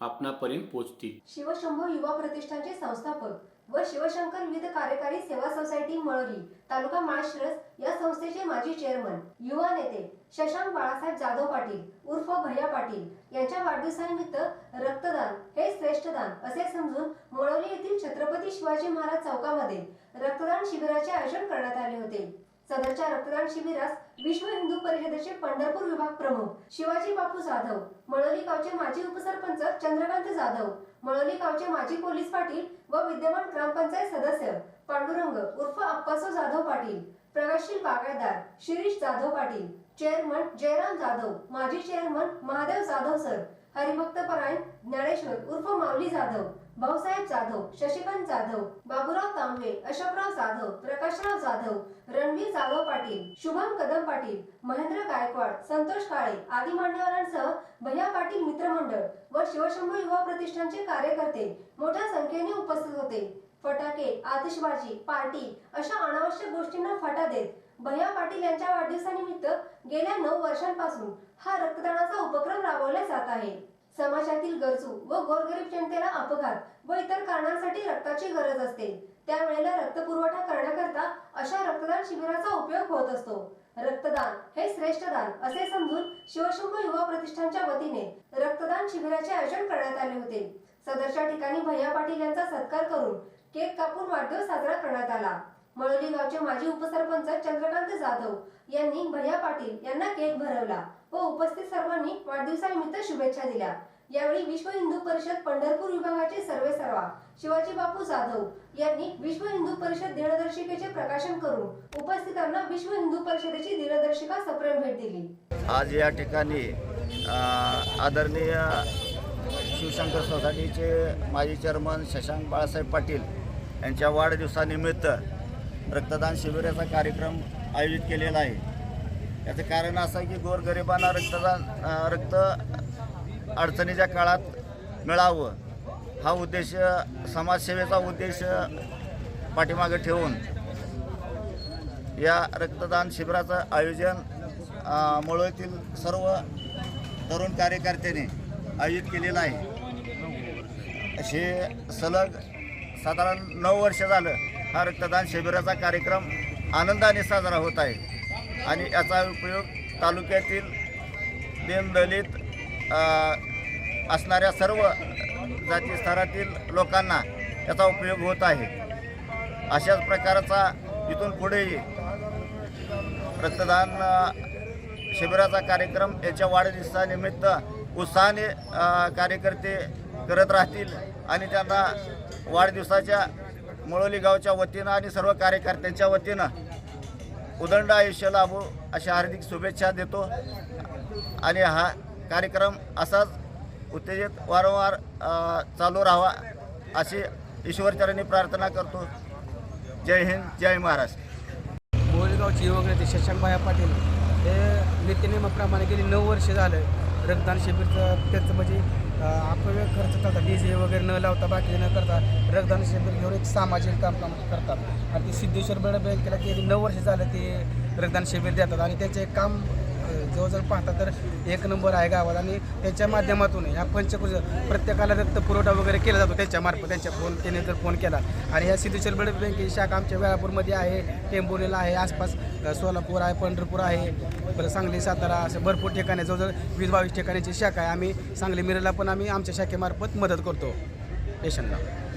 आपणापर्यंत पोहोचतील शिवशंभो युवा प्रतिष्ठानचे संस्थापक व शिवशंकर विविध कार्यकारी सेवा सोसायटी मळवली तालुका माळशिरस या संस्थेचे माजी चेअरमन युवा नेते शशांक बाळासाहेब जाधव पाटील उर्फ भैया पाटील यांच्या वाढदिवसानिमित्त रक्तदान हे श्रेष्ठ दान असे समजून मळवली येथील छत्रपती शिवाजी महाराज चौकामध्ये रक्तदान शिबिराचे आयोजन करण्यात आले होते. सदरच्या रक्तदान शिबिरास विश्व हिंदू परिषदेचे पंढरपूर विभाग प्रमुख शिवाजी बापू जाधव मळोली गावचे माजी उपसरपंच चंद्रकांत जाधव मळोली गावचे माजी पोलीस पाटील व विद्यमान ग्रामपंचायत सदस्य पांडुरंग उर्फ अप्पासो जाधव पाटील प्रगतशील बागायतदार शिरीष जाधव पाटील चेअरमन जयराम जाधव माजी चेअरमन महादेव जाधव सर हरिभक्त परायण ज्ञानेश्वर उर्फ माऊली जाधव भाऊसाहेब जाधव शशिकांत जाधव बाबूराव तांबे अशोकराव जाधव प्रकाशराव जाधव रणवीर जाधव पाटील शुभम कदम पाटील महेंद्र गायकवाड संतोष काळे आदी मान्यवरांसह भैया पाटील मित्रमंडळ व शिवशंभू युवा प्रतिष्ठानचे कार्यकर्ते मोठ्या संख्येने उपस्थित होते. फटाके आतिषबाजी पार्टी अशा अनावश्यक गोष्टींना फाटा देत भैया पाटील यांच्या वाढदिवसानिमित्त गेल्या नऊ वर्षांपासून हा रक्तदानाचा उपक्रम राबवला जात आहे. समाजातील गरजू व गोरगरीब जनतेला अपघात व इतर कारणांसाठी रक्ताची गरज असते. त्यावेळेला रक्तपुरवठा करण्याकरता अशा रक्तदान शिबिराचा उपयोग होत असतो. रक्तदान हे श्रेष्ठ दान असे समजून शिवशंभू युवा प्रतिष्ठानच्या वतीने रक्तदान शिबिराचे आयोजन करण्यात आले होते. सदरच्या ठिकाणी भैया पाटील यांचा सत्कार करून केक कापून वाढदिवस साजरा करण्यात आला. मळोली गावचे माजी उपसरपंच चंद्रकांत जाधव यांनी भैया पाटील यांना केक भरवला व उपस्थित सर्वांनी वाढदिवसानिमित्त शुभेच्छा दिल्या. यावेळी विश्व हिंदू परिषद पंढरपूर विभागाचे सर्वे सर्वा शिवाजी बापू जाधव यांनी विश्व हिंदू परिषद दिनदर्शिकेचे प्रकाशन करून उपस्थितांना विश्व हिंदू परिषदेची दिनदर्शिका सप्रेम भेट दिली. आज या ठिकाणी आदरणीय शिवशंकर सोसायटीचे माजी चेअरमन शशांक बाळासाहेब पाटील यांच्या वाढदिवसानिमित्त रक्तदान शिबिराचा कार्यक्रम आयोजित केलेला आहे. याचं कारण असं आहे की गोरगरिबांना रक्तदान रक्त अडचणीच्या काळात मिळावं. हा उद्देश समाजसेवेचा उद्देश पाठीमागे ठेवून या रक्तदान शिबिराचं आयोजन अ, सर्व तरुण कार्यकर्त्यांनी आयोजित केलेलं आहे. असे सलग साधारण नऊ वर्ष झालं हा रक्तदान शिबिराचा कार्यक्रम आनंदाने साजरा होत आहे. आणि याचा उपयोग तालुक्यातील दीनदलित असणाऱ्या सर्व जाती स्तरातील लोकांना याचा उपयोग होत आहे. अशाच प्रकारचा इथून पुढेही रक्तदान शिबिराचा कार्यक्रम याच्या वाढदिवसानिमित्त उत्साहाने कार्यकर्ते करत राहतील आणि त्यांना वाढदिवसाच्या मुळोली गावच्या वतीनं आणि सर्व कार्यकर्त्यांच्या वतीनं उदंड आयुष्य लाभो अशा हार्दिक शुभेच्छा देतो. आणि हा कार्यक्रम असाच उत्तेजित वारंवार चालू राहावा अशी ईश्वरचरणी प्रार्थना करतो. जय हिंद जय महाराष्ट्र. बोळगावचे युवक नेते शशांकबाया पाटील हे नित्यनेमाप्रमाणे गेली नऊ वर्ष झालं रक्तदान शिबिरचं त्याचं म्हणजे अं, खर्च करतात. डी जे वगैरे न लावता बाकी न करता रक्तदान शिबिर घेऊन एक सामाजिक काम काम करतात. आणि ते सिद्धेश्वर बँकेला गेली नऊ वर्ष झालं ते रक्तदान शिबिर देतात. आणि त्याचे काम जवळजवळ पाहता तर एक नंबर आहे गावात आणि त्यांच्या माध्यमातून ह्या पंचकृष प्रत्येकाला रक्त पुरवठा वगैरे केला जातो त्यांच्यामार्फत त्यांच्या फोन त्याने जर फोन केला. आणि ह्या सिद्धेश्वर ब्लड बँकेची शाखा आमच्या वेळापूरमध्ये आहे. टेंबोलीला आहे आसपास सोलापूर आहे पंढरपूर आहे. परत सांगली सातारा असं भरपूर ठिकाणी जवळजवळ वीस बावीस ठिकाणीची शाखा आहे. आम्ही सांगली मिरला पण आम्ही आमच्या शाखेमार्फत मदत करतो. पेशंटला